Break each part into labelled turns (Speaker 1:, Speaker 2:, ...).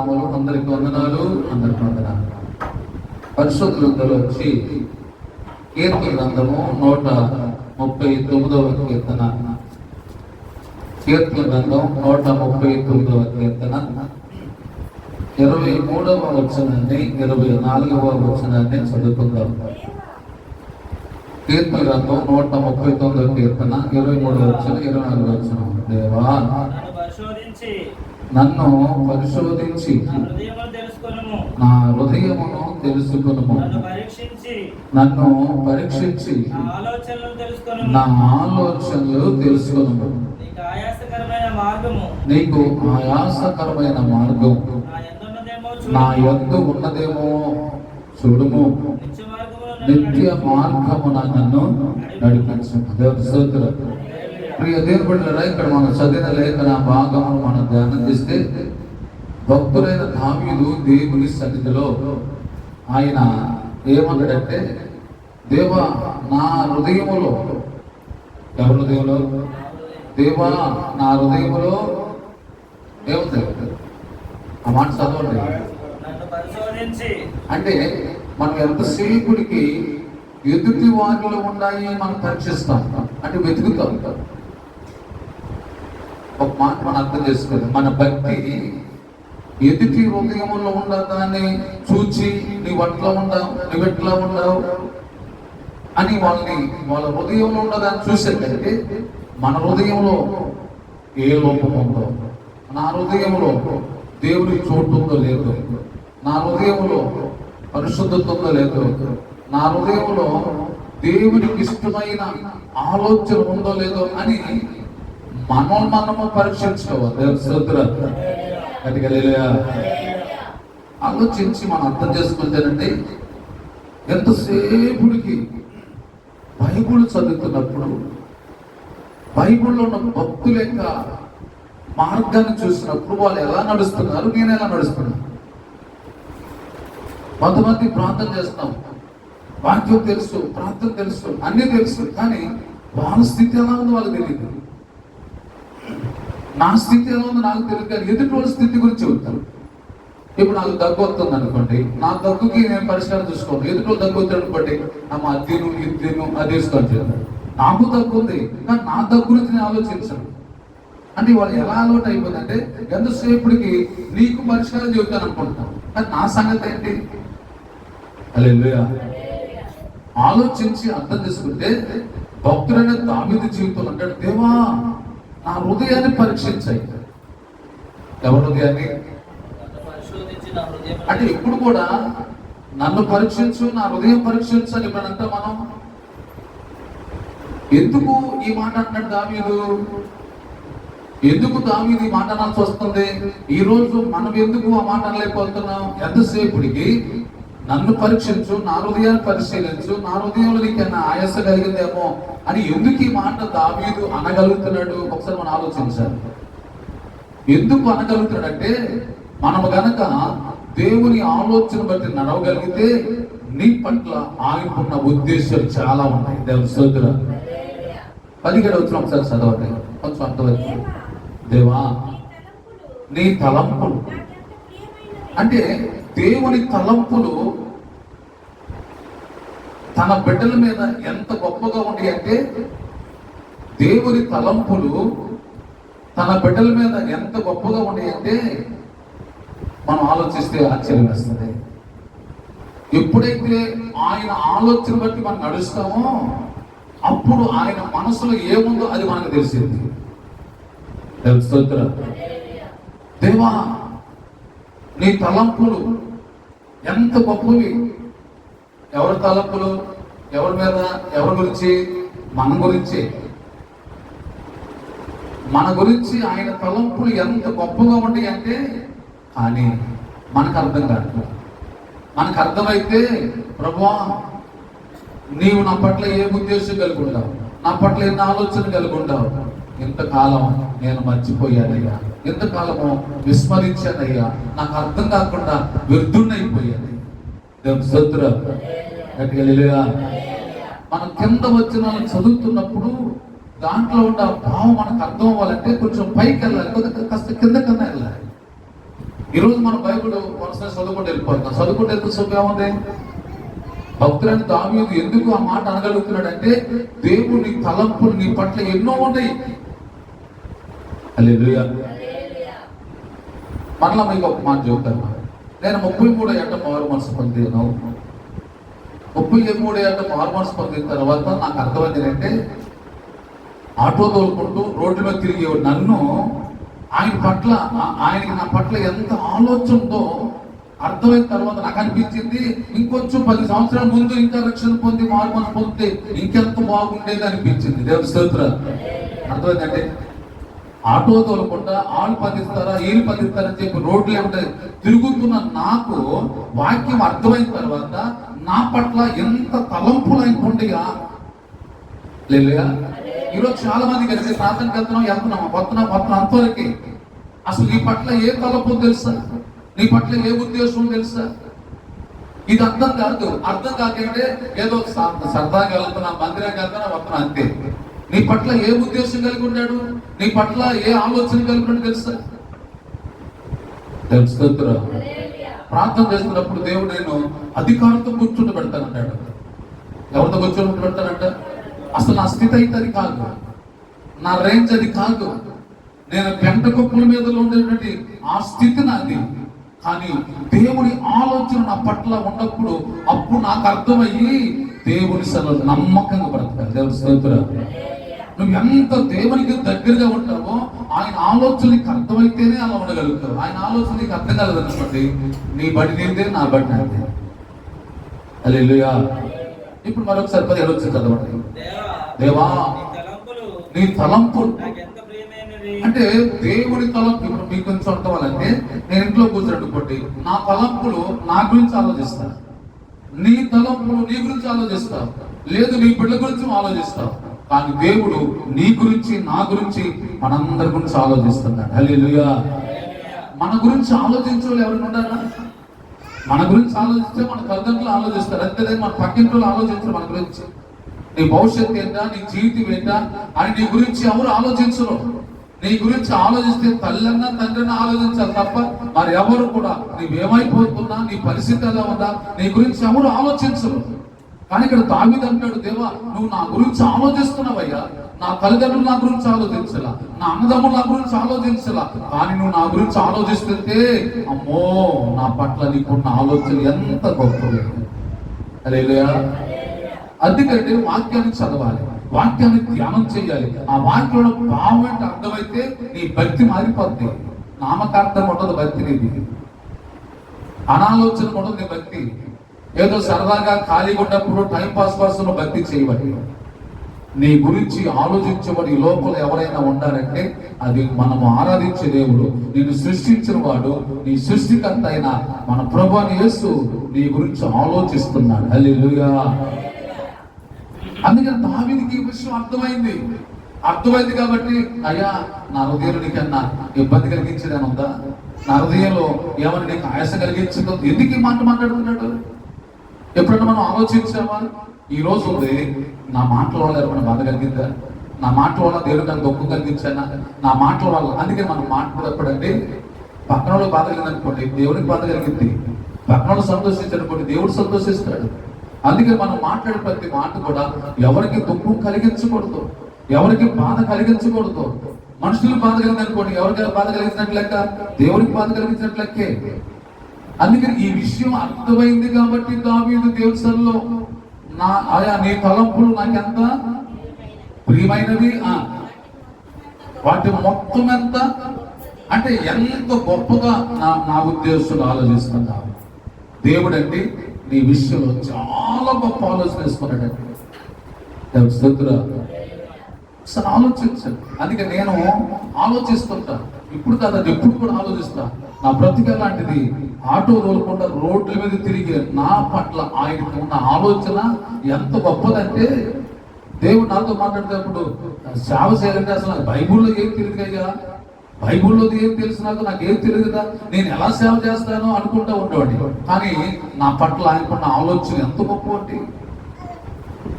Speaker 1: నామలు అందరికి వందనాలు అందరికి వందనాలు పరిశుద్ధ గ్రంథంలో వచ్చి కీర్తన గ్రంథము నూట ముప్పై తొమ్మిదవ కీర్తన. కీర్తన గ్రంథం నూట ముప్పై తొమ్మిదవ కీర్తన. ఇరవై మూడవ వచనాన్ని ఇరవై నాలుగవ వచనాన్ని చదువుకుందాం. కీర్తన గ్రంథం నూట ముప్పై తొమ్మిదవ కీర్తన. ఇరవై మూడవ వచ్చిన ఇరవై నాలుగవ వచ్చిన దేవా.
Speaker 2: నన్ను పరిశోధించి నా హృదయమును
Speaker 1: తెలుసుకును
Speaker 2: నన్ను పరీక్షించి. నా
Speaker 1: ఆలోచనలు తెలుసుకును
Speaker 2: నీకు ఆయాసకరమైన
Speaker 1: మార్గం.
Speaker 2: నా
Speaker 1: యొద్ద ఉన్నదేమో చూడుము.
Speaker 2: నిత్య
Speaker 1: మార్గమున నన్ను నడిపించు. స్తోత్రం ప్రియ దేవుని ఇక్కడ మనం చదివిన లేఖన భాగమును మనం ధ్యానం చేస్తే భక్తులైన దావీదు దేవుని సన్నిధిలో ఆయన ఏమన్నాడంటే దేవ నా హృదయములో ఎవరి హృదయంలో దేవా నా హృదయములో దేవుడు ఆ మాట చదవండి. అంటే మనం ఎంతసేపుడికి ఎదుటి వాటిలో ఉన్నాయి మనం పరీక్షిస్తాం. అంటే వెతుకుతాం. ఒక మాట మనం అర్థం చేసుకోవాలి. మన భక్తి ఎదుటి హృదయంలో ఉన్న దాన్ని చూచి నీవు అట్లా ఉండవు నువ్వు ఎట్లా ఉండవు అని వాళ్ళని వాళ్ళ హృదయంలో ఉన్నదాన్ని చూసేటంటే మన హృదయంలో ఏ లోపం ఉందో నా హృదయంలో దేవుడి చోటు ఉందో లేదో నా హృదయంలో పరిశుద్ధత ఉందో లేదో నా హృదయంలో దేవునికి ఇష్టమైన ఆలోచన ఉందో లేదో అని మనం మనము పరీక్షించుకోవాలి దేవుని స్తోత్రం. గట్టిగా ఆలోచించి మనం అర్థం చేసుకుంటేనండి ఎంతసేపుడికి బైబుల్ చదువుతున్నప్పుడు బైబుల్లో ఉన్న భక్తుల యొక్క మార్గాన్ని చూసినప్పుడు వాళ్ళు ఎలా నడుస్తున్నారు నేను ఎలా నడుస్తున్నాను? కొంతమంది ప్రార్థన చేస్తాం. వాక్యం తెలుసు ప్రార్థన తెలుసు అన్నీ తెలుసు కానీ వాళ్ళ స్థితి ఎలా ఉందో వాళ్ళకి తెలియదు నా స్థితి ఎలా ఉందో నాకు తెలియదు కానీ ఎదుటి వాళ్ళ స్థితి గురించి చెబుతారు. ఇప్పుడు నాకు దగ్గు వస్తుంది అనుకోండి నా దగ్గుకి నేను పరిష్కారం చూసుకోండి ఎదుటి వాళ్ళు దగ్గు వస్తుంది అనుకోండి అమ్మ అది తిను ఇది తిను అది వేసుకొని నాకు దగ్గు ఉంది కానీ నా దగ్గు గురించి నేను ఆలోచించను. అంటే వాళ్ళు ఎలా అలవాటు అయిపోయిందంటే ఎంతసేపటికి నీకు పరిష్కారం చెబుతాను అనుకుంటాను కానీ నా సంగతి ఏంటి? హల్లెలూయా. ఆలోచించి అర్థం చేసుకుంటే భక్తుడైన దావీదు జీవితం అంటాడు దేవా నా హృదయాన్ని పరీక్షించాయి. ఎవరి హృదయాన్ని? అంటే ఇప్పుడు కూడా నన్ను పరీక్షించు నా హృదయం పరీక్షించు అని ఇప్పుడంతా మనం ఎందుకు ఈ మాట అంటున్నాడు దావీదు? ఎందుకు దావీదు ఈ మాట అనాల్సి వస్తుంది? ఈ రోజు మనం ఎందుకు ఆ మాట అనలేకపోతున్నాం? ఎంతసేపుడికి నన్ను పరీక్షించు నా హృదయాన్ని పరిశీలించు నా హృదయంలో నీకైనా ఆయాస కలిగిందేమో అని ఎందుకు ఈ మాట దావీదు అనగలుగుతున్నాడు? ఒకసారి మనం ఆలోచించాలి. ఎందుకు అనగలుగుతాడంటే మనము గనక దేవుని ఆలోచన బట్టి నడవగలిగితే నీ పట్ల ఆయనకున్న ఉద్దేశాలు చాలా ఉన్నాయి. దేవుని సోదర పదిహేడు వచ్చిన ఒకసారి చదవండి. కొంచెం అర్థమైంది. దేవా నీ తలంపులు. అంటే దేవుని తలంపులు తన బిడ్డల మీద ఎంత గొప్పగా ఉంది అంటే దేవుని తలంపులు తన బిడ్డల మీద ఎంత గొప్పగా ఉండి అంటే మనం ఆలోచిస్తే ఆశ్చర్యం వేస్తుంది. ఎప్పుడైతే ఆయన ఆలోచన బట్టి మనం నడుస్తామో అప్పుడు ఆయన మనసులో ఏముందో అది మనకు తెలిసింది. స్తోత్రం. దేవా నీ తలంపులు ఎంత గొప్పవి? ఎవరి తలంపులు? ఎవరి మీద? ఎవరి గురించి? మన గురించి. మన గురించి ఆయన తలంపులు ఎంత గొప్పగా ఉంటాయి అంటే కానీ మనకు అర్థం కాదు. మనకు అర్థమైతే ప్రభా నీవు నా పట్ల ఏ ఉద్దేశం కలిగి ఉంటావు నా పట్ల ఎన్ని ఆలోచన కలిగి ఉంటావు ఇంతకాలం నేను మర్చిపోయానయ్యా. ఇంతకాలము విస్మరించానయ్యా? నాకు అర్థం కాకుండా వ్యర్థున్నైపోయాను దేవుని స్తోత్రం. మనం కింద వచ్చిన చదువుతున్నప్పుడు దాంట్లో ఉన్న భావం మనకు అర్థం అవ్వాలంటే కొంచెం పైకి వెళ్ళాలి. కొద్దిగా కాస్త కింద కన్నా వెళ్ళాలి. ఈరోజు మనం బైబుల్ వరుస చదువుకుంటూ వెళ్ళిపోతాం చదువుకుంటే వెళ్తే సుఖేముంది భక్తులని దావీదు ఎందుకు ఆ మాట అనగలుగుతున్నాడంటే దేవుని తలంపులు నీ పట్ల ఎన్నో ఉన్నాయి. అల్లెలుయా మరలా మీకు ఒక మాట చెబుతాను నేను ముప్పై మూడు ఏట మారు మనసు పొందాను ముప్పై మూడు ఏట మారు మనసు పొందిన తర్వాత నాకు అర్థమైంది ఏంటంటే ఆటో తోలుకుంటూ రోడ్డు మీద తిరిగే నన్ను ఆయన పట్ల ఆయనకి నా పట్ల ఎంత ఆలోచన ఉందో అర్థమైన తర్వాత నాకు అనిపించింది ఇంకొంచెం పది సంవత్సరాల ముందు ఇంకా రక్షణ పొంది మారు మనసు పొందితే ఇంకెంత బాగుండేది అనిపించింది. దేవుని స్తోత్ర అర్థమైందంటే ఆటో తోలకుండా ఆళ్ళు పదిస్తారా వీళ్ళు పదిస్తారని చెప్పి రోడ్లు ఏమిటాయి? తిరుగుతున్న నాకు వాక్యం అర్థమైన తర్వాత నా పట్ల ఎంత తలంపులు ఆయనకు ఉండగా లేదుగా ఈరోజు చాలా మంది కలిసి ప్రార్థనకి వెళ్తున్నాం వెళ్తున్నాం వస్తున్నాం వస్తున్నాం అంతవరకే. అసలు నీ పట్ల ఏ తలపు తెలుసా? నీ పట్ల ఏ ఉద్దేశం తెలుసా? ఇది అర్థం కాదు. అర్థం కాకంటే ఏదో సరదాగా వెళ్తున్నా మందిరానికి వెళ్తున్నా వస్తున్నా అంతే. నీ పట్ల ఏ ఉద్దేశం కలిగి ఉన్నాడు? నీ పట్ల ఏ ఆలోచన కలిగి ఉన్నాడు తెలుసా ప్రార్థన చేస్తున్నప్పుడు దేవుడు నేను అధికారంతో కూర్చుంటూ పెడతానంటాడు. ఎవరితో కూర్చుంటూ పెడతానంట? అసలు నా స్థితి అయితే అది కాదు. నా రేంజ్ అది కాదు. నేను గంట కుప్పల మీద ఉండేటువంటి ఆ స్థితి నాది. కానీ దేవుడి ఆలోచన నా పట్ల ఉన్నప్పుడు అప్పుడు నాకు అర్థమయ్యి దేవుని సలు నమ్మకంగా బ్రతకాలి. దేవుడు స్తోత్ర నువ్వు ఎంత దేవునికి దగ్గరగా ఉంటావో ఆయన ఆలోచన నీకు అర్థమైతేనే అలా ఉండగలుగుతావు. ఆయన ఆలోచన నీకు అర్థం కలదనుకోండి నీ బడి నీదే నా బడి నాదే హల్లెలూయా. ఇప్పుడు మరొకసారి పదిహేడు వచ్చి చదవండి.
Speaker 2: దేవా
Speaker 1: దేవా
Speaker 2: నీ
Speaker 1: తలంపు అంటే దేవుని తలంపు ఇప్పుడు మీకు కొంచెం అర్థవాలంటే నేను ఇంట్లో కూర్చొని నా తలంపులు నా గురించి ఆలోచిస్తాను. నీ తలంపులు నీ గురించి ఆలోచిస్తావు. లేదు నీ బిడ్డ గురించి ఆలోచిస్తావు. కానీ దేవుడు నీ గురించి నా గురించి మనందరి గురించి ఆలోచిస్తున్నాడు. హల్లెలూయా. మన గురించి ఆలోచించే వాళ్ళు ఉన్నారా? మన గురించి ఆలోచిస్తే మన తల్లిదండ్రులు ఆలోచిస్తారు. అంతేదే మన పక్కింట్లో ఆలోచించరు మన గురించి. నీ భవిష్యత్తు ఏంటా? నీ జీవితం ఏంటా? అని నీ గురించి ఎవరు ఆలోచించరు. నీ గురించి ఆలోచిస్తే తల్లన్నా తండ్రిని ఆలోచించాలి తప్ప మరి ఎవరు కూడా నీవేమైపోతున్నా నీ పరిస్థితి ఎలా ఉందా? నీ గురించి ఎవరు ఆలోచించరు. కానీ ఇక్కడ దావిది అంటాడు దేవా నువ్వు నా గురించి ఆలోచిస్తున్నావయ్యా. నా తల్లిదండ్రులు నా గురించి ఆలోచించలా. నా అన్నదమ్ములు నా గురించి ఆలోచించలా. కానీ నువ్వు నా గురించి ఆలోచిస్తుంటే అమ్మో నా పట్ల నీకున్న ఆలోచన ఎంత గొప్పది అలేలుయా అందుకంటే వాక్యాన్ని చదవాలి వాక్యాన్ని ధ్యానం చేయాలి. ఆ వాక్యంలో భావం అంటే అర్థమైతే నీ భక్తి మారిపోద్ది. నామకార్థం ఉండదు భక్తి నీది. అనాలోచన ఉండదు నీ భక్తి. ఏదో సరదాగా ఖాళీగా ఉన్నప్పుడు టైం పాస్ కోసం భక్తి చేయబడి. నీ గురించి ఆలోచించబడి లోపల ఎవరైనా ఉండాలంటే అది మనము ఆరాధించే దేవుడు. నిన్ను సృష్టించిన వాడు నీ సృష్టికర్త అయిన మన ప్రభు యేసు నీ గురించి ఆలోచిస్తున్నాడు. హల్లెలూయా. అందుకని దావిదికి ఈ విషయం అర్థమైంది. అర్థమైంది కాబట్టి అయ్యా నా హృదయంలో కన్నా ఇబ్బంది కలిగించేదని ఉందా? నా హృదయంలో ఏమైనా నీకు ఆయాస కలిగించదు ఎందుకు ఈ మాట మాట్లాడుతున్నాడు? ఎప్పుడన్నా మనం ఆలోచించామా? ఈ రోజు ఉంది నా మాటల వల్ల ఏమైనా బాధ కలిగిందా? నా మాటల వల్ల దేవుడు నన్ను దుఃఖం కలిగించానా? నా మాటల వల్ల అందుకే మనం మాట్లాడప్పుడండి పక్కన వాళ్ళు బాధ కలిగింది అనుకోండి బాధ కలిగింది. పక్కన వాళ్ళు సంతోషించనుకోండి దేవుడు సంతోషిస్తాడు. అందుకే మనం మాట్లాడే ప్రతి మాట కూడా ఎవరికి దుఃఖం కలిగించకూడదు. ఎవరికి బాధ కలిగించకూడదు. మనుషులు బాధ కలిగింది అనుకోండి ఎవరికి బాధ కలిగించినట్లు లెక్క? దేవుడికి బాధ కలిగించినట్లు లెక్కే. అందుకని ఈ విషయం అర్థమైంది కాబట్టి దావీదు దేవుసల్లో నా ఆయా నీ తలంపులు నాకెంత? ప్రియమైనవి వాటి మొత్తం ఎంత? అంటే ఎంత గొప్పగా నా నా ఉద్దేశంలో ఆలోచిస్తున్నా దేవుడు అంటే నీ విషయంలో చాలా గొప్ప ఆలోచన వేసుకున్నాడండి. దేవుడి స్తోత్రం. ఆలోచించండి. అందుకే నేను ఆలోచిస్తుంటా. ఇప్పుడు కాదు అది ఎప్పుడు కూడా ఆలోచిస్తాను నా బ్రతిక లాంటిది. ఆటో తోలకుండా రోడ్ల మీద తిరిగే నా పట్ల ఆయనకు ఉన్న ఆలోచన ఎంత గొప్పదంటే దేవుడు నాతో మాట్లాడేటప్పుడు సేవ చేయాలంటే అసలు నాకు ఏం తెలియదు అయ్యా బైబుల్లో ఏం తెలుసు నాకు? నాకు ఏం తెలియదు కదా? నేను ఎలా సేవ చేస్తానో? అనుకుంటా ఉండేవాడి కానీ నా పట్ల ఆయనకున్న ఆలోచన ఎంత గొప్ప అంటే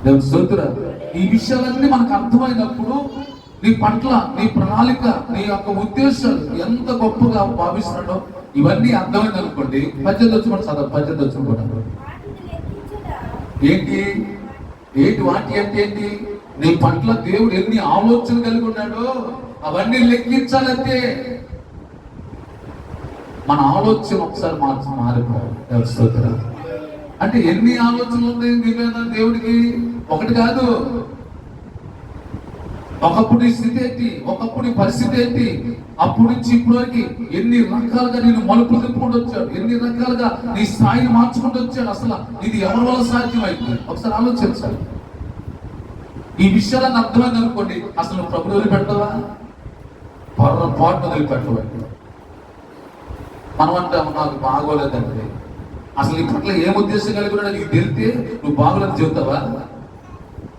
Speaker 1: దేవుడు ఈ విషయాలన్నీ మనకు అర్థమైనప్పుడు నీ పట్ల నీ ప్రణాళిక నీ యొక్క ఉద్దేశాలు ఎంత గొప్పగా భావిస్తున్నాడో ఇవన్నీ అర్థమైంది అనుకోండి. పద్దెనిమిది వచ్చిన కూడా చదవ పద్దెనిమిది వచ్చిన కూడా ఏంటి? ఏంటి వాటి అంటే ఏంటి? నీ పట్ల దేవుడు ఎన్ని ఆలోచన కలిగి ఉన్నాడో అవన్నీ లెక్కించాలంటే మన ఆలోచన ఒకసారి మార్చి మారిపోవాలి. అంటే ఎన్ని ఆలోచనలు ఉన్నాయి? దేవుడికి? ఒకటి కాదు. ఒకప్పుడు స్థితి ఏంటి? ఒకప్పుడు పరిస్థితి ఏంటి? అప్పుడు నుంచి ఇప్పటి వరకు ఎన్ని రకాలుగా నేను మలుపులు తిప్పుకుంటూ వచ్చాడు ఎన్ని రకాలుగా నీ స్థాయిని మార్చుకుంటూ వచ్చాడు అసలు ఇది ఎవరి వల్ల సాధ్యమైంది? ఒకసారి ఆలోచించాలి ఈ విషయాలను అర్థమైంది అనుకోండి. అసలు నువ్వు ప్రభుని వదిలిపెట్టవా? పొరపాటు వదిలిపెట్టవా? మనం అంటే నాకు బాగోలేదండి. అసలు నీ పట్ల ఏం ఉద్దేశం కలిగి ఉన్నాడో నీకు తెలితే నువ్వు బాగోలేదు చెబుతావా?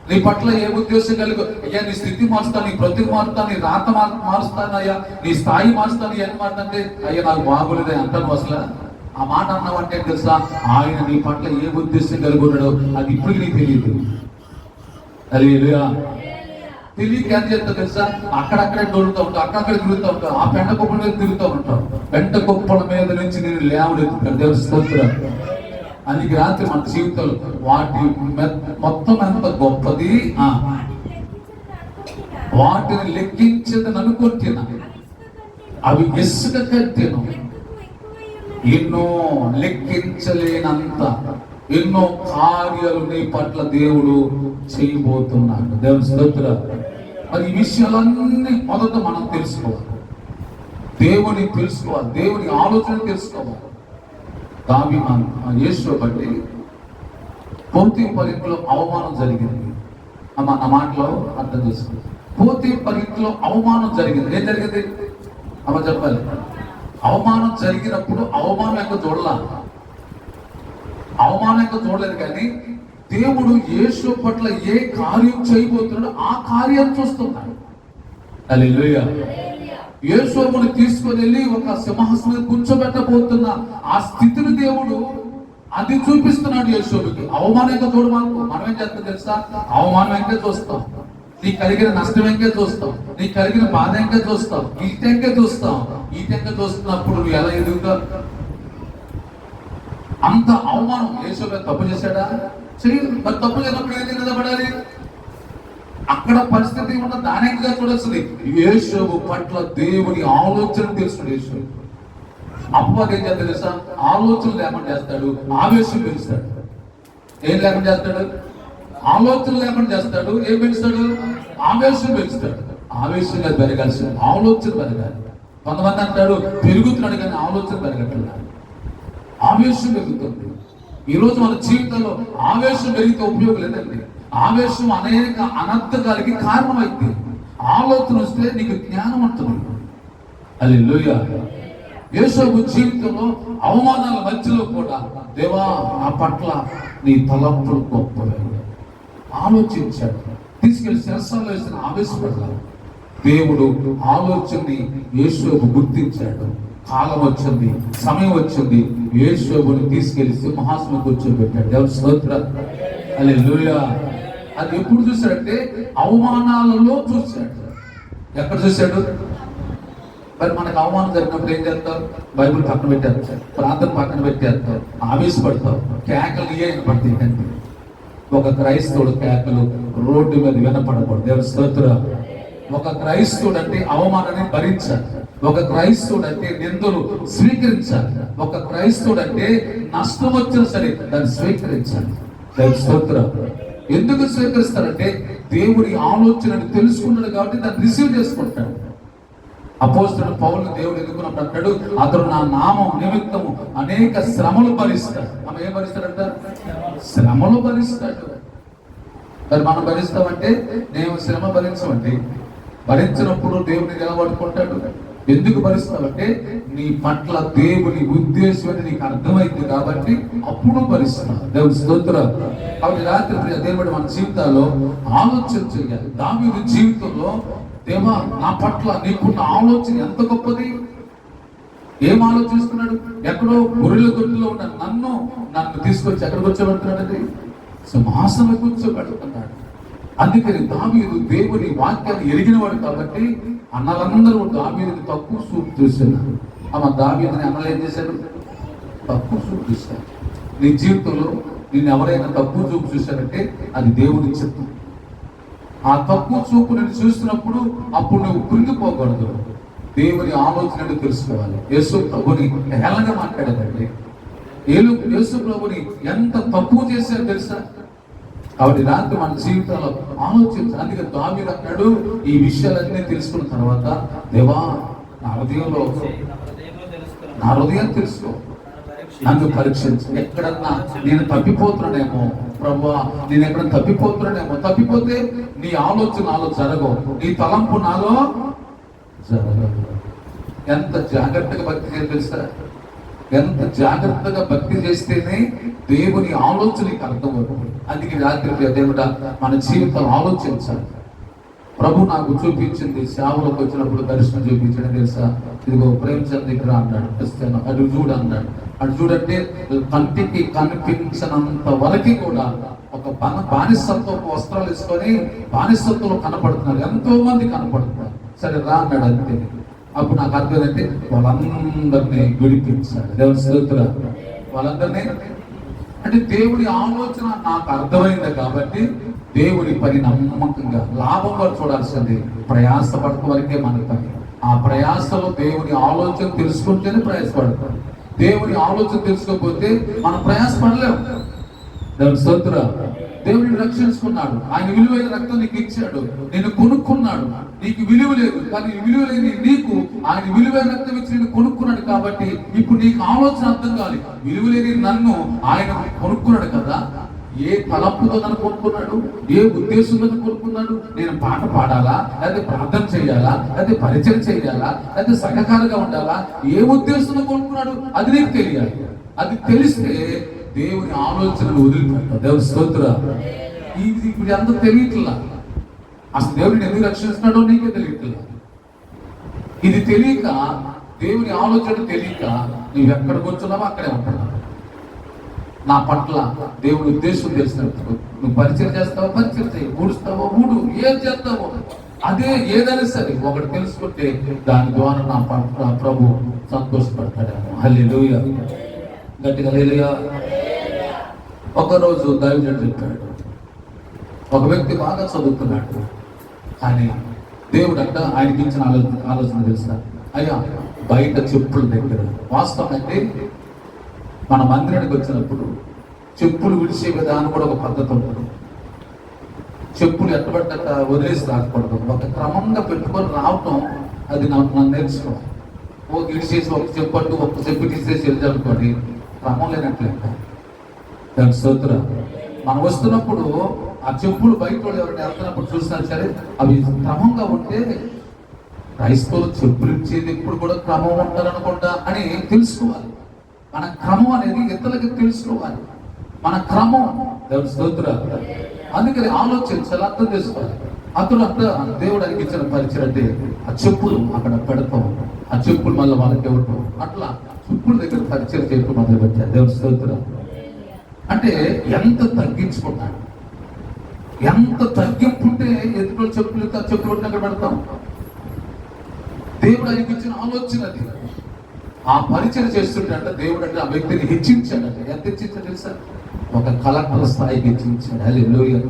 Speaker 1: నీ పట్ల ఏ ఉద్దేశం కలిగి అయ్యా నీ స్థితి మారుస్తాను నీ ప్రతి మారుతాను నీ రాత మారుస్తాను అయ్యా. నీ స్థాయి మారుస్తాను ఏం మాట అయ్యా నాకు బాగోలేదే అంటాను అసలు. ఆ మాట అన్నావంటే తెలుసా? ఆయన నీ పట్ల ఏ ఉద్దేశం కలిగి ఉన్నాడో అది ఇప్పుడు నీకు తెలియదు. హల్లెలూయా. తెలియక ఏం చేస్తా తెలుసా? అక్కడక్కడే దొరుకుతూ ఉంటావు అక్కడక్కడ తిరుగుతూ ఉంటావు ఆ పెంట కుప్పల మీద తిరుగుతూ ఉంటావు. పెంట కుప్పల మీద నుంచి నేను లేవలేదు దేవుని స్తోత్రం. అని రాత్రి మన జీవితంలో వాటి మొత్తం ఎంత గొప్పది? వాటిని లెక్కించదని అనుకుంటున్నా. అవి ఇసుక కట్టెను. ఎన్నో లెక్కించలేనంత ఎన్నో కార్యాలు నీ పట్ల దేవుడు చేయబోతున్నాడు. దేవుని స్తోత్ర మరి ఈ విషయాలన్నీ మొదట మనం తెలుసుకోవాలి. దేవుని తెలుసుకోవాలి. దేవుని ఆలోచన తెలుసుకోవాలి. దావి యేసు బట్టి పోతి పరీక్షలో అవమానం జరిగింది. అమ్మ నా మాటలో అర్థం చేసుకోండి పోతి పరీక్షలో అవమానం జరిగింది. ఏం జరిగింది? అమ్మ చెప్పాలి. అవమానం జరిగినప్పుడు అవమానం యొక్క చూడలా? అవమానం యొక్క చూడలేదు కానీ దేవుడు యేసు పట్ల ఏ కార్యం చేయబోతున్నాడో ఆ కార్యం చూస్తున్నాడు. హల్లెలూయా. యేసోముని తీసుకొని వెళ్ళి ఒక సింహాసనం కూర్చోబెట్టబోతున్న ఆ స్థితిని దేవుడు అది చూపిస్తున్నాడు యేసోముకి అవమానం ఇంకా చూడు మనకు మనం ఏం చేస్తాం తెలుసా? అవమానం ఎంకే చూస్తాం. నీకు కలిగిన నష్టం ఎంకే చూస్తాం. నీకు కలిగిన బాధ ఎంకే చూస్తాం. ఈటెంక చూస్తాం. ఈటెంక చూస్తున్నప్పుడు నువ్వు ఎలా ఎదుగుతావు? అంత అవమానం. యేసు తప్పు చేశాడా? చేయదు మరి తప్పు చేయనప్పుడు ఏది నిలబడాలి? అక్కడ పరిస్థితి ఉన్న దానిగా చూడాల్సింది యేసు పట్ల దేవుని ఆలోచన తెలుసు యేసు అపవాది ఏం చేస్తాడు తెలుసా? ఆలోచన లేకుండా చేస్తాడు ఆవేశం పెంచుతాడు. ఏం లేకుండా చేస్తాడు? ఆలోచన లేకుండా చేస్తాడు ఏం పెంచుతాడు? ఆవేశం పెంచుతాడు. ఆవేశంగా పెరగాల్సి ఆలోచన పెరగాలి. కొంతమంది అంటాడు పెరుగుతున్నాడు కానీ ఆలోచన పెరగట్లేదు ఆవేశం పెరుగుతుంది. ఈరోజు మన జీవితంలో ఆవేశం పెరిగితే ఉపయోగం లేదండి. ఆవేశం అనేక అనర్థకాలకి కారణమైంది ఆలోచన వస్తే నీకు జ్ఞానం ఉంటుంది. అది లోయ యేసోబు జీవితంలో అవమానాల మధ్యలో కూడా దేవా నా పట్ల నీ తలంపులు గొప్పవే. ఆలోచించాడు. తీసుకెళ్ళి శరసాలు వేసిన ఆవేశపడ్డాడు దేవుడు ఆలోచనని యేసోబు గుర్తించాడు. కాలం వచ్చింది సమయం వచ్చింది. యేసోబుని తీసుకెళ్ళి సింహాసనం కూర్చోబెట్టాడు. దేవుని స్తోత్ర. అది అది ఎప్పుడు చూశాడంటే అవమానాలలో చూశాడు. ఎక్కడ చూశాడు? మరి మనకు అవమానం జరిగినప్పుడు ఏం చేస్తావు బైబిల్ పక్కన పెట్టేస్తారు ప్రార్థన పక్కన పెట్టేస్తావు ఆవేశపడతావు కేకలు ఇయ్యే కంటే ఒక క్రైస్తవుడు కేకలు రోడ్డు మీద వినపడకూడదు. దేవుని స్తోత్ర. ఒక క్రైస్తవుడు అంటే అవమానాన్ని భరించాలి. ఒక క్రైస్తవుడు అంటే నిందలు స్వీకరించాలి. ఒక క్రైస్తవుడు అంటే నష్టం వచ్చినా సరే దాన్ని స్వీకరించాలి. దేవుని స్తోత్ర. ఎందుకు స్వీకరిస్తారంటే దేవుడి ఆలోచనని తెలుసుకున్నాడు కాబట్టి దాన్ని రిసీవ్ చేసుకుంటాడు. అపోస్తుడు పౌరులు దేవుడు ఎదుర్కొన్నప్పుడు అంటాడు అతడు నా నామం నిమిత్తము అనేక శ్రమలు భరిస్తాడు. ఆమె ఏం భరిస్తాడంట? శ్రమలు భరిస్తాడు. మరి మనం భరిస్తామంటే నేను శ్రమ భరించమండి. భరించినప్పుడు దేవుని నిలబడుకుంటాడు. ఎందుకు భరిస్తావంటే నీ పట్ల దేవుని ఉద్దేశం అని నీకు అర్థమైంది కాబట్టి అప్పుడు భరిస్తున్నావు దేవుని స్తోత్రం. కాబట్టి రాత్రి ప్రియ దేవుడు మన జీవితాల్లో ఆలోచన చేయాలి. దావీదు జీవితంలో దేవా నా పట్ల నీకున్న ఆలోచన ఎంత గొప్పది? ఏం ఆలోచిస్తున్నాడు? ఎక్కడో గొర్రెల దొడ్డిలో ఉన్న నన్ను నన్ను తీసుకొచ్చి ఎక్కడికి వచ్చేబడుతున్నాడండి సింహాసనం కూర్చోబెడుతున్నాడు అందుకని దావీదు దేవుని వాక్యాన్ని ఎరిగినవాడు కాబట్టి అన్నలందరూ దావీదుని తక్కువ చూపు చూస్తున్నారు ఆమె దావీదుని అన్నలు ఏం చేశారు? తక్కువ చూపు చూస్తారు నీ జీవితంలో నిన్ను ఎవరైనా తక్కువ చూపు చూశారంటే అది దేవుని చిత్తం. ఆ తక్కువ చూపు నేను చూస్తున్నప్పుడు అప్పుడు నువ్వు కృంగిపోకూడదు. దేవుని ఆలోచనను తెలుసుకోవాలి. యేసు ప్రభుని హేళనగా మాట్లాడదండి ఏలు యేసు ప్రభుని ఎంత తక్కువ చేశారో తెలుసా? కాబట్టి రాత్రి మన జీవితంలో ఆలోచించాలి అందుకే దావీదు అన్నాడు ఈ విషయాలన్నీ తెలుసుకున్న తర్వాత దేవా నా హృదయంలో
Speaker 2: నా
Speaker 1: హృదయం తెలుసుకో.
Speaker 2: నన్ను
Speaker 1: నన్ను పరీక్షించు. ఎక్కడన్నా నేను తప్పిపోతున్నానేమో ప్రభు నేను ఎక్కడ తప్పిపోతున్నానేమో తప్పిపోతే నీ ఆలోచన నాలో జరగవు. నీ తలంపు నాలో జరగదు. ఎంత జాగ్రత్తగా భక్తి చేయాలి తెలుసా? ఎంత జాగ్రత్తగా భక్తి చేస్తేనే దేవుని ఆలోచన నీకు అర్థమవుతుంది అందుకే రాత్రి దేవుడ మన జీవితం ఆలోచించాలి. ప్రభు నాకు చూపించింది సేవలకు వచ్చినప్పుడు దర్శనం చూపించడం తెలుసా? ఇదిగో ప్రేమచంద్ దగ్గర అన్నాడు క్రిస్టియన్ అటు చూడు అన్నాడు అటు చూడంటే కంటికి కనిపించినంత వరకు కూడా ఒక బన బానిసత్వపు వస్త్రాలు వేసుకొని బానిసత్వంలో కనపడుతున్నారు. ఎంతో మంది కనపడుతున్నారు. సరే రా అన్నాడు అంతే. అప్పుడు నాకు అర్థం ఏంటంటే వాళ్ళందరినీ గుడిపించాడు దేవుని స్తోత్ర వాళ్ళందరినీ అంటే దేవుడి ఆలోచన నాకు అర్థమైంది కాబట్టి దేవుడి పని నమ్మకంగా లాభంగా చూడాల్సింది ప్రయాసపడటం వరకే మన పని. ఆ ప్రయాసలో దేవుని ఆలోచన తెలుసుకుంటేనే ప్రయాసపడతాం. దేవుని ఆలోచన తెలుసుకోకపోతే మనం ప్రయాసపడలేము దేవుని స్తోత్ర దేవుడిని రక్షించుకున్నాడు. ఆయన విలువైన రక్తం నీకు ఇచ్చాడు. నేను కొనుక్కున్నాడు. నీకు విలువ లేదు. కానీ విలువ లేని నీకు ఆయన విలువైన రక్తం ఇచ్చి నేను కొనుక్కున్నాడు కాబట్టి ఇప్పుడు నీకు ఆలోచన అర్థం కాదు విలువ లేని నన్ను ఆయన కొనుక్కున్నాడు కదా. ఏ తలపుతో నన్ను కొనుక్కున్నాడు? ఏ ఉద్దేశంతో నన్ను కొనుక్కున్నాడు? నేను పాట పాడాలా? లేదా ప్రార్థన చేయాలా? లేదా పరిచయం చేయాలా? లేదా సహకారంగా ఉండాలా? ఏ ఉద్దేశంతో కొనుక్కున్నాడు? అది నీకు తెలియాలి. అది తెలిస్తే దేవుని ఆలోచనలు వదిలిపెట్ట. దేవుని స్తోత్ర. ఇది ఇప్పుడు అంత తెలియట్లా? అసలు దేవుడిని ఎందుకు రక్షిస్తున్నాడో నీకే తెలియట్లా? ఇది తెలియక దేవుని ఆలోచన తెలియక నువ్వు ఎక్కడ కూర్చున్నావో అక్కడే ఉంటున్నావు నా పట్ల దేవుని ఉద్దేశం తెలిసినప్పుడు నువ్వు పరిచయం చేస్తావో పరిచయం చేయి. ఊడుస్తావో ఊడు. ఏం చేస్తావో? అదే ఏదైనా సరే ఒకటి తెలుసుకుంటే దాని ద్వారా నా పట్ల ప్రభు సంతోషపడతాడేమో. హల్లెలూయా. గట్టిగా హల్లెలూయా. ఒకరోజు దైవజనుడు చెప్పాడు. ఒక వ్యక్తి బాగా చదువుతున్నాడు. అని దేవుడు అంట ఆయనకి ఇచ్చిన ఆలోచన ఆలోచన తెలుసా? అయ్యా బయట చెప్పుల దగ్గర. వాస్తవం అంటే మన మందిరానికి వచ్చినప్పుడు చెప్పులు విడిచే విధానం కూడా ఒక పద్ధతి ఉంటుంది. చెప్పులు ఎట్టబడ్డట వదిలేసి రాకూడదు. ఒక క్రమంగా పెట్టుకొని రావటం అది నాకు నన్ను నేర్చుకోవాలి ఓ ఇడిచేసి ఒక చెప్పు అంటూ ఒక చెప్పు తీసేసి వెళ్ళాలనుకోండి క్రమం లేనట్లే. దాని స్తోత్ర. మనం వస్తున్నప్పుడు ఆ చెప్పులు బయట వాళ్ళు ఎవరైనా వెళ్తున్నప్పుడు చూసినా సరే అవి క్రమంగా ఉంటే క్రైస్తవులు చెప్పులు ఇచ్చేది ఎప్పుడు కూడా క్రమం ఉంటారనుకుంటా అని తెలుసుకోవాలి. మన క్రమం అనేది ఇతరులకి తెలుసుకోవాలి. మన క్రమం. దేవుని స్తోత్ర. అందుకని ఆలోచించాలి అర్థం చేసుకోవాలి. అతడు అంత దేవుడు అనిపించిన పరిచయం అంటే ఆ చెప్పులు అక్కడ పెడతాం. ఆ చెప్పులు మళ్ళీ వాళ్ళకి ఇవ్వటం అట్లా చెప్పుల దగ్గర పరిచయం చేయటం మొదలు పెట్టారు దేవుని స్తోత్రం. అంటే ఎంత తగ్గించుకున్నాడు ఎంత తగ్గింపు ఉంటే ఎదుటి చెప్పులు ఆ చెప్పులు ఉంటే పెడతాం? దేవుడు ఆయనకి ఇచ్చిన ఆలోచన అది. ఆ పరిచయం చేస్తుంటే దేవుడు అంటే ఆ వ్యక్తిని హెచ్చించాడంట. ఎంత హెచ్చించాడు తెలుసా? ఒక కలకల స్థాయికి హెచ్చించాడు. హల్లెలూయా.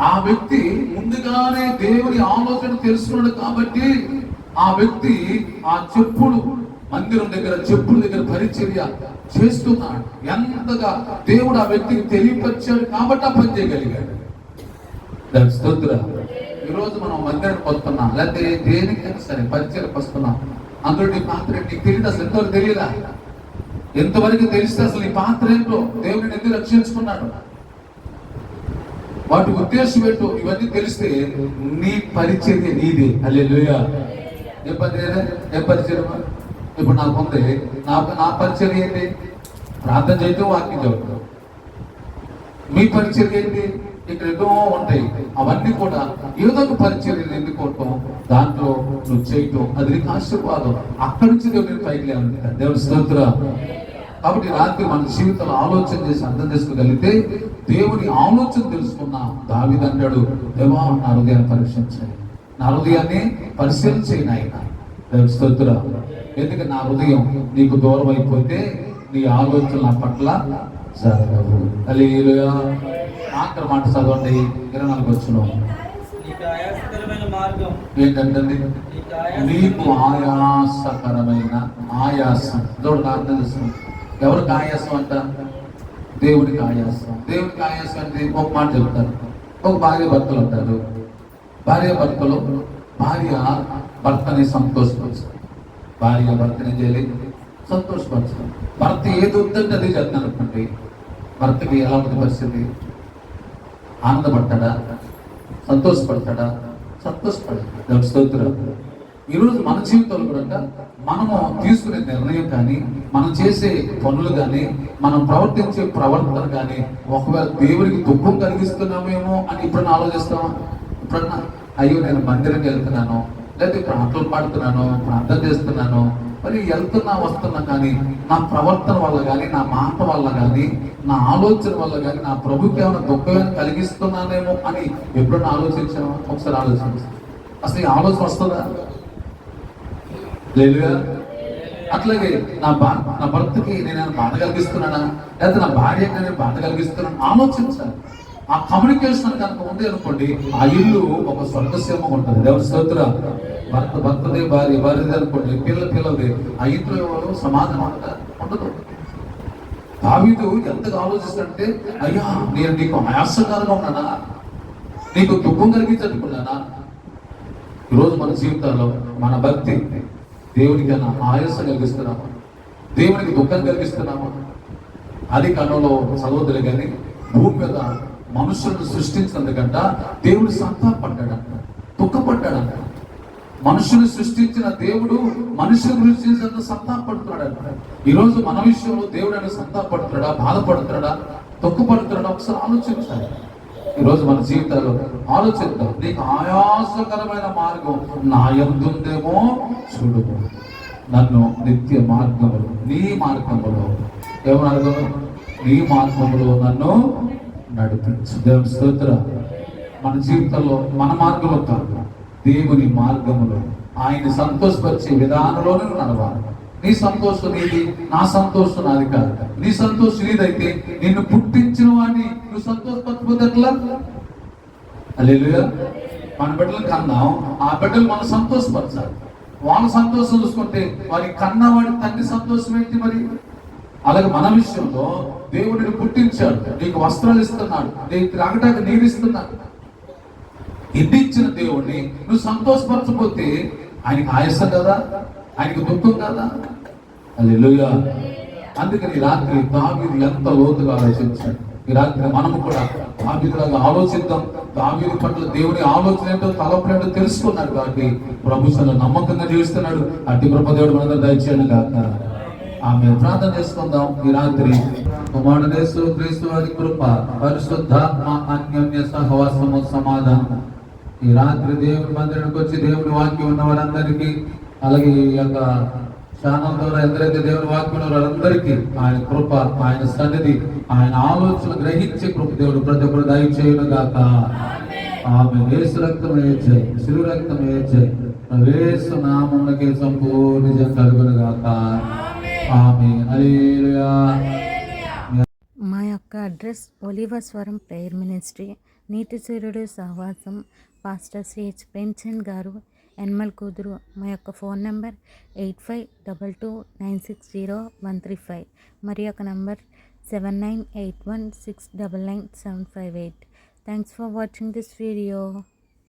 Speaker 1: ఆ వ్యక్తి ముందుగానే దేవుని ఆలోచన తెలుసుకున్నాడు కాబట్టి ఆ వ్యక్తి ఆ చెప్పుడు మందిరం దగ్గర చెప్పుల దగ్గర పరిచర్య చేస్తున్నాడు ఎంతగా దేవుడు ఆ వ్యక్తికి తెలియపరిచాడు కాబట్టి ఆ పని చేయగలిగాడు. దాని స్తోత్ర. ఈరోజు మనం మందిరానికి వస్తున్నాం లేకపోతే దేనికైనా సరే పరిచయకు వస్తున్నాం అందులో నీ పాత్ర నీకు తెలియదు అసలు ఎంతవరకు తెలియదా? ఎంతవరకు తెలిస్తే అసలు నీ పాత్ర ఏంటో దేవుడిని ఎందుకు రక్షించుకున్నాడు? వాటి ఉద్దేశం ఏంటో ఇవన్నీ తెలిస్తే నీ పరిచర్య నీదే. అల్లెలుయా ఏ పరిచర్య ఏ పరిచయం ఇప్పుడు నాకు ఉంది నా నా పరిచర్య ఏంటి? ప్రార్థన చేయటం వాక్యం చదవటం మీ పరిచర్య ఏంటి? ఇక్కడ ఎన్నో ఉంటాయి. అవన్నీ కూడా ఏదో ఒక పరిచర్యలు ఎన్నుకోవటం దాంట్లో నువ్వు చేయటం అది నీకు ఆశీర్వాదం. అక్కడి నుంచి నేను పైకి లేవండి దేవుని స్తోత్ర. కాబట్టి రాత్రి మన జీవితంలో ఆలోచన చేసి అర్థం చేసుకోగలిగితే దేవుని ఆలోచన తెలుసుకున్న దావిది అంటాడు దేవా నా హృదయాన్ని పరీక్షించాయి నా హృదయాన్ని పరిశీలించేయి నాయన దేవుని స్తోత్ర. ఎందుకు నా హృదయం నీకు దూరం అయిపోతే నీ ఆలోచన నా పట్ల జరగవు ఆఖరి మాట చదవండి. ఇరవై నాలుగు వచ్చిన ఏంటంటే
Speaker 2: నీకు ఆయాసకరమైన
Speaker 1: ఆయాసం. దేవుడికి అర్థం చేసుకోండి ఎవరికి ఆయాసం అంట? దేవుడికి ఆయాసం. దేవుడికి ఆయాసం అంటే ఒక మాట చెప్తారు ఒక భార్య భర్తలు అంటారు భార్య భర్తలు భార్య భర్తని సంతోషపరుస్తారు. భార్య భర్తని చేయాలి? సంతోషపరచాలి భర్త ఏది వద్దంటే అదే చేస్తున్నాను అనుకోండి భర్తకి ఎలా ఉంది పరిస్థితి? ఆనందపడతాడా? సంతోషపడతాడా? సంతోషపడతాడు? దేవుని స్తోత్రం. ఈరోజు మన జీవితంలో కూడా మనము తీసుకునే నిర్ణయం కానీ మనం చేసే పనులు కానీ మనం ప్రవర్తించే ప్రవర్తన కానీ ఒకవేళ దేవుడికి దుఃఖం కలిగిస్తున్నామేమో అని ఇప్పుడన్నా ఆలోచిస్తామా ఇప్పుడన్నా అయ్యో నేను మందిరంకి వెళ్తున్నాను లేకపోతే ఇక్కడ పాడుతున్నాను ప్రార్థన చేస్తున్నాను. మరి వెళ్తున్నా వస్తున్నా కానీ నా ప్రవర్తన వల్ల కానీ నా మాట వల్ల కానీ నా ఆలోచన వల్ల కానీ నా ప్రభుకి ఏమైనా దుఃఖమైన కలిగిస్తున్నానేమో అని ఎప్పుడన్నా ఆలోచించామా ఒకసారి ఆలోచించాం. అసలు ఈ ఆలోచన వస్తుందా? లేదుగా అట్లాగే నా బా నా భర్తకి నేను బాధ కలిగిస్తున్నానా? లేదా నా భార్యకి నేను బాధ కలిగిస్తున్నాను? ఆలోచించాలి ఆ కమ్యూనికేషన్ కనుక ఉంది అనుకోండి ఆ ఇల్లు ఒక స్వర్గసీమ ఉంటుంది. దేవుని స్తోత్ర. భర్త భర్తదే భార్య భార్యదే అనుకోండి పిల్ల పిల్లది ఆ ఇంట్లో ఎవరు? సమాధానం అంట ఉండదు. దావీదు ఎంతగా ఆలోచిస్తుంటే అయ్యా నేను నీకు ఆయాసకరంగా ఉన్నానా? నీకు దుఃఖం కలిగించట్టుకున్నానా? ఈరోజు మన జీవితాల్లో మన భక్తి దేవునికి అన్న ఆయాసం కలిగిస్తున్నామా? దేవునికి దుఃఖం కలిగిస్తున్నామా? అది కన్నంలో చదవదులే కానీ భూమి మీద మనుషులను సృష్టించినందుకంట దేవుడు సంతాపడ్డాడంట దుఃఖపడ్డాడంట. మనుషులు సృష్టించిన దేవుడు మనుషులు సృష్టించినంత సంతాపడుతున్నాడు ఈరోజు మన విషయంలో దేవుడు అని సంతాపడుతున్నాడా బాధపడుతున్నాడా? తొక్కుపడుతున్నాడా? ఒకసారి ఆలోచించాలి. ఈరోజు మన జీవితాల్లో ఆలోచిద్దాం. నీకు ఆయాసకరమైన మార్గం నా ఎందుందేమో చూడు నన్ను నిత్య మార్గములు నీ మార్గములో. ఏమన్నారు నీ మార్గములో నన్ను నడిపించు. దేవుని స్తోత్ర. మన జీవితంలో మన మార్గంలో కాదు. దేవుని మార్గములో. ఆయన సంతోషపరిచే విధానంలోనే నడవాలి. నీ సంతోషం నీది నా సంతోషం నాది కాదు. నీ సంతోషం నీదైతే నిన్ను పుట్టించిన వాడిని నువ్వు సంతోషపరచకపోతే ఎట్లా అల్లెలుయా మన బిడ్డలు కన్నాం ఆ బిడ్డలు మనం సంతోషపరచాలి. వాళ్ళ సంతోషం చూసుకుంటే వారి కన్నవాడి తండ్రి సంతోషం ఏంటి మరి? అలాగే మన విషయంలో దేవుడిని పుట్టించాడు. నీకు వస్త్రాలు ఇస్తున్నాడు. నీకు త్రాగటానికి నీరు ఇస్తున్నాడు. ఇచ్చిన దేవుడిని నువ్వు సంతోషపరచకపోతే ఆయనకి ఆయాసం కదా? ఆయనకి దుఃఖం కదా? అది అందుకని ఈ రాత్రి దావీదు ఎంత లోతుగా ఆలోచించాడు. ఈ రాత్రి మనము కూడా దావీదులాగా ఆలోచిద్దాం. దావీదు పట్ల దేవుని ఆలోచన ఏంటో తలపులు తెలుసుకున్నాడు కాబట్టి ప్రభు సన్నిధిలో నమ్మకంగా జీవిస్తున్నాడు. అట్టి కృప దేవుడు మనందరూ దయచేయను కాక ఆమె ప్రార్థన చేసుకుందాం. ఈ రాత్రి కుమారుడేసు క్రీస్తు వారి కృప పరిశుద్ధాత్మ అన్యోన్య సహవాసము సమాధానము. ఈ రాత్రి దేవుని మందిరానికి వచ్చి దేవుని వాక్యం ఉన్న వారందరికీ అలాగే ఈ యొక్క ఛానల్ ద్వారా ఎందరైతే దేవుని వాక్యం వారందరికీ ఆయన కృప ఆయన సన్నిధి ఆయన ఆలోచన గ్రహించే కృప దేవుడు ప్రతి ఒక్కరు దయచేయును గాక. ఆమె వేసు రక్తం వేచాయి శిరు రక్తం వేచే వేసు నామమునకే సంపూర్ణ కలుగును గాక. ఆమె
Speaker 3: మా యొక్క అడ్రస్ ఒలివస్వరం ప్రేయర్ మినిస్ట్రీ నీతి సూర్యుడు సహవాసం పాస్టర్ శ్రీ హెచ్ ప్రేమ్చంద్ గారు ఎన్మల్ కూతురు. మా యొక్క phone number eight five double two nine six zero one three five. మరి యొక్క number seven nine eight one six double nine seven five eight. Thanks for watching this video.